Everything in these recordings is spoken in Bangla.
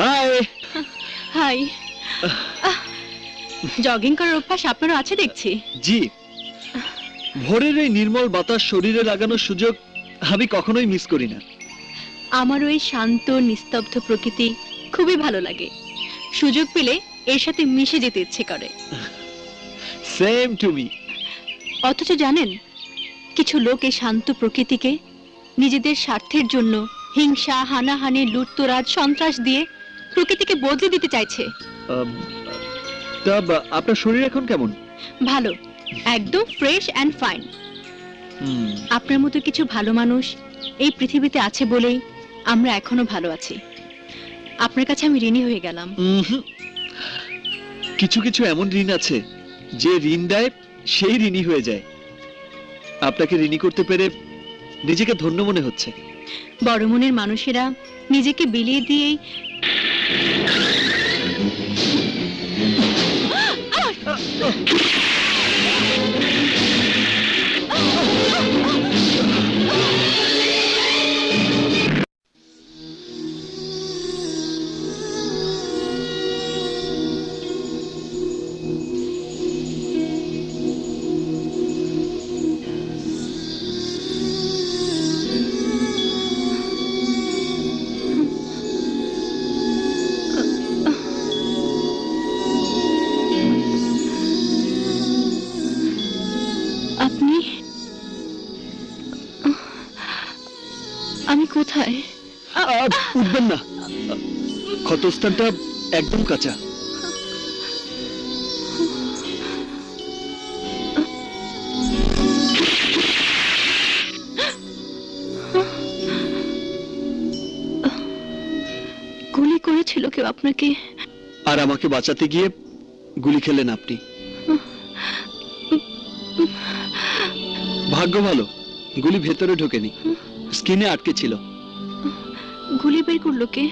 হাই হাই জগিং করার অভ্যাস আপনারও আছে দেখছি। জি। ভোরের এই নির্মল বাতাস শরীরে লাগানোর সুযোগ আমি কখনোই মিস করি না। আমার ওই শান্ত নিস্তব্ধ প্রকৃতি খুবই ভালো লাগে। সুযোগ পেলে এর সাথে মিশে যেতে ইচ্ছে করে। সেম টু মি অথচ জানেন কিছু লোক এই শান্ত প্রকৃতিকে নিজেদের স্বার্থের জন্য হিংসা হানাহানি লুটতরাজ সন্ত্রাস দিয়ে প্রকৃতিকে বদলে দিতে চাইছে। তা আপনার শরীর এখন কেমন? ভালো একদম ফ্রেশ অ্যান্ড ফাইন আপনার মতো কিছু ভালো মানুষ এই পৃথিবীতে আছে বলেই আমরা এখনও ভালো আছি। আপনার কাছে আমি ঋণী হয়ে গেলাম। কিছু কিছু এমন ঋণ আছে যে ঋণ দেয় সেই ঋণী হয়ে যায়। আপনাকে ঋণী করতে পেরে নিজেকে ধন্য মনে হচ্ছে। বড় মনের মানুষেরা নিজেকে বিলিয়ে দিয়েই আপনি ক্ষতস্থানটা একদম কাঁচা। গুলি করেছিল কেউ আপনাকে? আর আমাকে বাঁচাতে গিয়ে গুলি খেলেন আপনি। ভাগ্য ভালো গুলি ভেতরে ঢোকেনি স্কিনে আটকে ছিল। গুলি বের করল কে?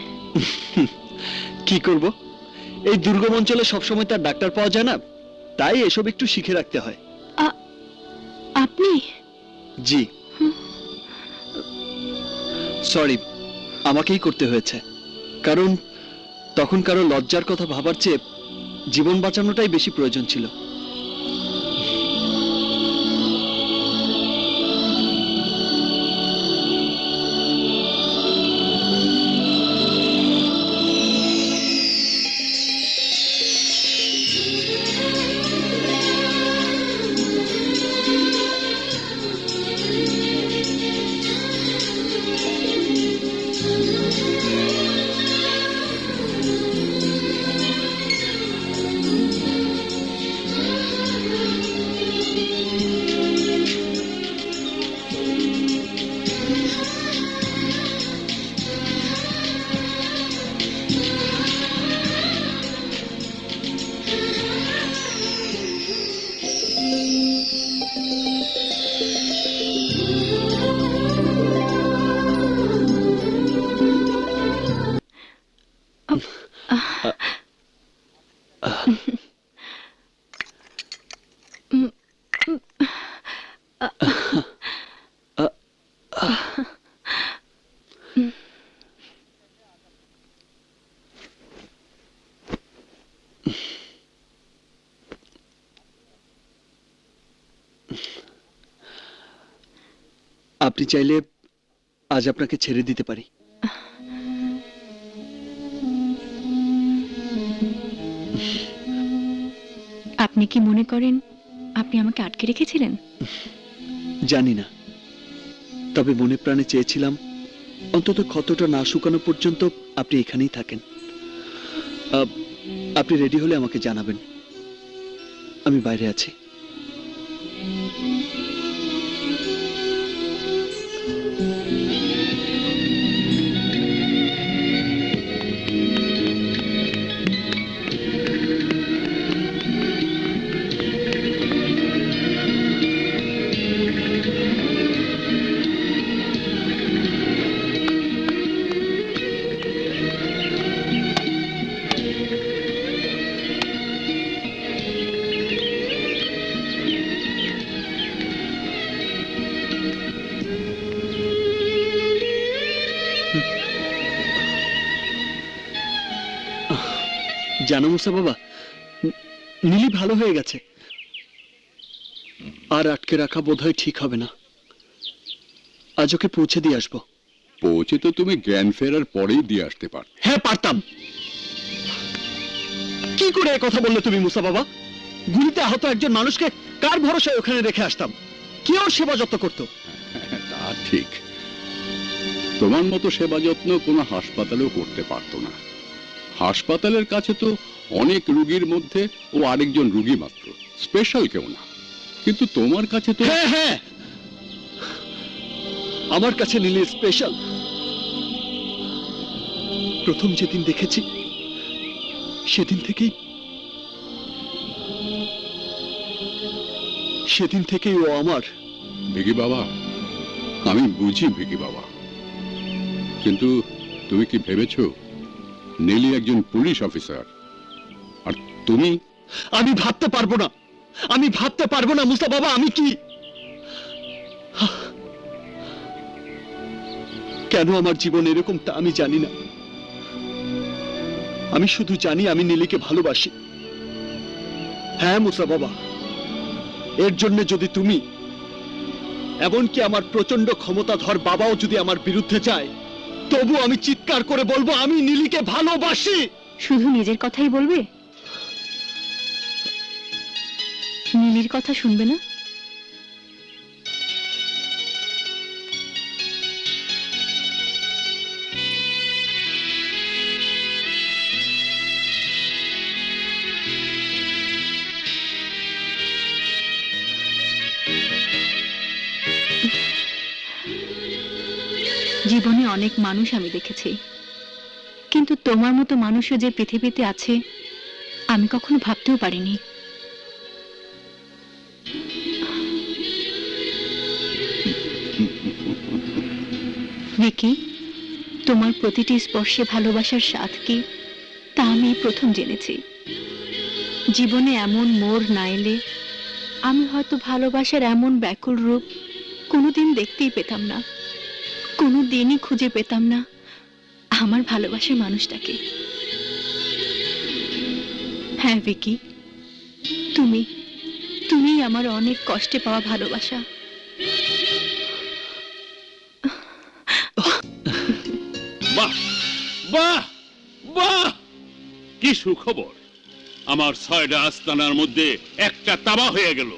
কি করব? এই দুর্গম অঞ্চলে সবসময় তার ডাক্তার পাওয়া যায় না তাই এসব একটু শিখে রাখতে হয়। আপনি? জি। সরি আমাকেই করতে হয়েছে। কারণ তখন কারও লজ্জার কথা ভাবার চেয়ে জীবন বাঁচানোটাই বেশি প্রয়োজন ছিল। আপনি চাইলে আজ আপনাকে ছেড়ে দিতে পারি কি মনে করেন আপনি আমাকে আটকে রেখেছিলেন? জানি না। তবে মনে প্রাণে চেয়েছিলাম, অন্তত ক্ষতটা না শুকানো পর্যন্ত আপনি এখানেই থাকেন। আপনি রেডি হলে আমাকে জানাবেন। আমি বাইরে আছি। জানো মুসা বাবা? নীলি ভালো হয়ে গেছে। আর আটকে রাখা বোধহয় ঠিক হবে না। আজ ওকে পৌঁছে দিয়ে আসব। পৌঁছে তো তুমি জ্ঞান ফেরার পরেই দিয়ে আসতে পার। হ্যাঁ পারতাম। কি করে কথা বললে তুমি মুসা বাবা? গুলিতে আহত একজন মানুষকে কার ভরসায় ওখানে রেখে আসতাম? কে ওর সেবা যত্ন করতো? তা ঠিক। তোমার মতো সেবা যত্ন কোনো হাসপাতালেও করতে পারতো না। হাসপাতালের কাছে তো অনেক রুগীর মধ্যে ও আরেকজন রুগী মাত্র। স্পেশাল কেউ না। কিন্তু তোমার কাছে তো হ্যাঁ হ্যাঁ। আমার কাছে নীলি স্পেশাল। প্রথম যেদিন দেখেছি সেদিন থেকেই সেদিন থেকেই ও আমার ভিকি বাবা আমি বুঝি ভিকি বাবা। কিন্তু তুমি কি ভেবেছ? নীলি একজন পুলিশ অফিসার। আর তুমি? আমি ভাবতে পারব না। আমি ভাবতে পারব না মুসা বাবা, আমি কি? কেন আমার জীবন এরকম তা আমি জানি না। আমি শুধু জানি আমি নীলিকে ভালোবাসি। হ্যাঁ মুসা বাবা, এর জন্য যদি তুমি, এমনকি আমার প্রচণ্ড ক্ষমতাধর বাবাও যদি আমার বিরুদ্ধে যায় তবু আমি চিৎকার করে বলব, আমি নীলিকে ভালোবাসি। শুধু নিজের কথাই বলবে? নীলির কথা শুনবে না? জীবনে অনেক মানুষ আমি দেখেছি। কিন্তু তোমার মতো মানুষও যে পৃথিবীতে আছে, আমি কখনো ভাবতেও পারিনি। ভিকি, তোমার প্রতিটি স্পর্শে ভালোবাসার স্বাদ কি? তা আমি প্রথম জেনেছি। জীবনে এমন মোর না এলে আমি হয়তো ভালোবাসার এমন ব্যাকুল রূপ কোনোদিন দেখতেই পেতাম না। কোনো দিনই খুঁজে পেতাম না আমার ভালোবাসার মানুষটাকে। হ্যাঁ ভিকি, তুমি তুমি আমার অনেক কষ্টে পাওয়া ভালোবাসা। বাহ বাহ বাহ! কি সুখবর। আমার ছয়টা আস্তানার মধ্যে একটা তাবা হয়ে গেল।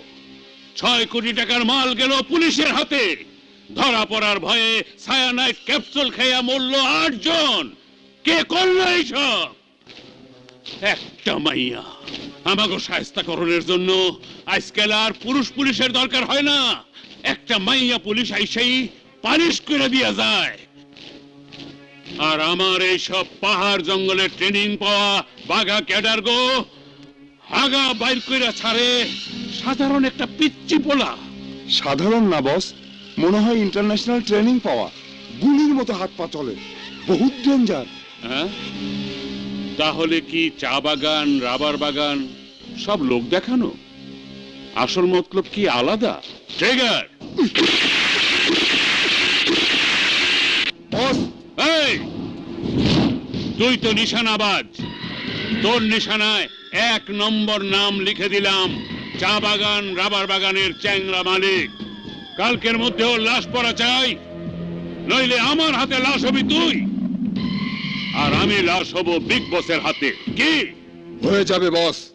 ছয় কোটি টাকার মাল গেল পুলিশের হাতে। ধরা পড়ার ভয়ে সায়ানাইট ক্যাপসুল খেয়া মরল আটজন। কে করল এইসব? একটা মাইয়া। আমাকে সায়স্তাকরণের জন্য আজকাল আর পুরুষ পুলিশের দরকার হয় না। একটা মাইয়া পুলিশ আইসেই পালিশ করে দিয়া যায়। আর আমার এই সব পাহাড় জঙ্গলে ট্রেনিং পাওয়া বাঘা ক্যাডার গো, হাগা বাইর কইরা ছাড়ে সাধারণ একটা পিচ্চি পোলা। সাধারণ না, বস। মনে হয় ইন্টারন্যাশনাল ট্রেনিং পাওয়া। গুলির মতো হাত পা চলে। বহুত ডেঞ্জার হ্যাঁ? তাহলে কি চা বাগান রাবার বাগান সব লোক দেখানো? আসল মতলব কি আলাদা? ট্রিগার! এই! তুই তো নিশানাবাজ। তোর নিশানায় এক নম্বর নাম লিখে দিলাম চা বাগান রাবার বাগানের চ্যাংরা মালিক। কালকের মধ্যে ওর লাশ পড়া চাই, নইলে আমার হাতে লাশ হবি তুই। আর আমি লাশ হব বিগ বসের হাতে। কি? হয়ে যাবে, বস।